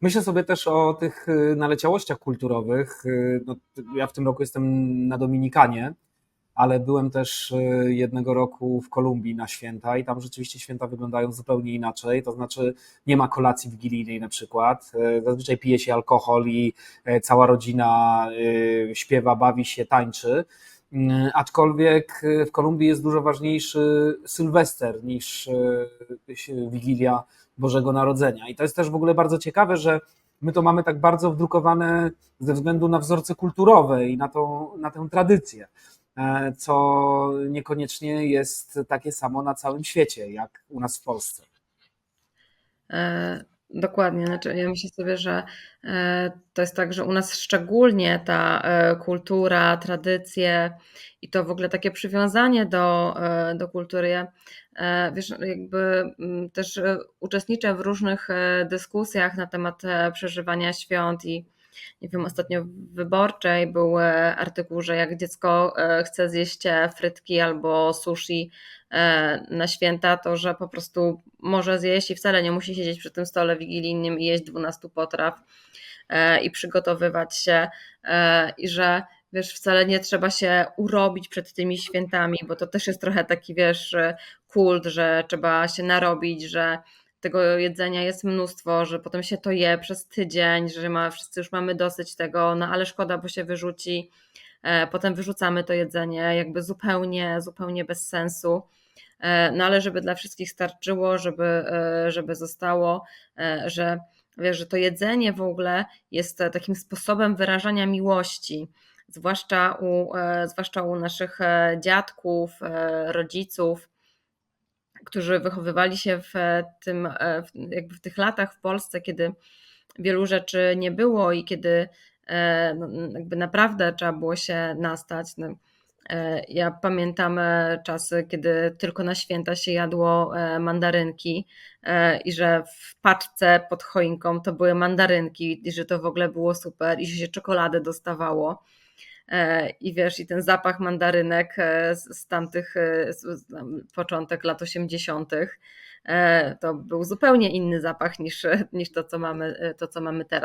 Myślę sobie też o tych y, naleciałościach kulturowych. Y, No, ja w tym roku jestem na Dominikanie, ale byłem też y, jednego roku w Kolumbii na święta i tam rzeczywiście święta wyglądają zupełnie inaczej. To znaczy nie ma kolacji wigilijnej na przykład. Zazwyczaj pije się alkohol i cała rodzina śpiewa, bawi się, tańczy. Y, Aczkolwiek y, w Kolumbii jest dużo ważniejszy Sylwester niż y, Wigilia Bożego Narodzenia. I to jest też w ogóle bardzo ciekawe, że my to mamy tak bardzo wdrukowane ze względu na wzorce kulturowe i na, tą, na tę tradycję, e, co niekoniecznie jest takie samo na całym świecie, jak u nas w Polsce. E, Dokładnie, znaczy ja myślę sobie, że e, to jest tak, że u nas szczególnie ta e, kultura, tradycje i to w ogóle takie przywiązanie do, e, do kultury. Ja, wiesz, jakby mm, też uczestniczę w różnych dyskusjach na temat przeżywania świąt i nie wiem, ostatnio w wyborczej był e, artykuł, że jak dziecko e, chce zjeść e, frytki albo sushi na święta, to że po prostu może zjeść i wcale nie musi siedzieć przy tym stole wigilijnym i jeść 12 potraw i przygotowywać się i że wiesz, wcale nie trzeba się urobić przed tymi świętami, bo to też jest trochę taki, wiesz, kult, że trzeba się narobić, że tego jedzenia jest mnóstwo, że potem się to je przez tydzień, że ma, wszyscy już mamy dosyć tego, no ale szkoda, bo się wyrzuci. E, Potem wyrzucamy to jedzenie jakby zupełnie, zupełnie bez sensu. E, No ale żeby dla wszystkich starczyło, żeby, e, żeby zostało, że wiesz, że to jedzenie w ogóle jest takim sposobem wyrażania miłości, zwłaszcza u, zwłaszcza u naszych dziadków, rodziców którzy wychowywali się w tym, e, w- jakby w tych latach w Polsce, kiedy wielu rzeczy nie było i kiedy e, no, jakby naprawdę trzeba było się nastać. No, e, Ja pamiętam e, czasy, kiedy tylko na święta się jadło e, mandarynki e, i że w paczce pod choinką to były mandarynki i że to w ogóle było super i że się czekoladę dostawało. E, I wiesz, i ten zapach mandarynek e, z, z tamtych, e, z, tam, początek lat 80., e, to był zupełnie inny zapach niż, niż to, co mamy, to, co mamy teraz.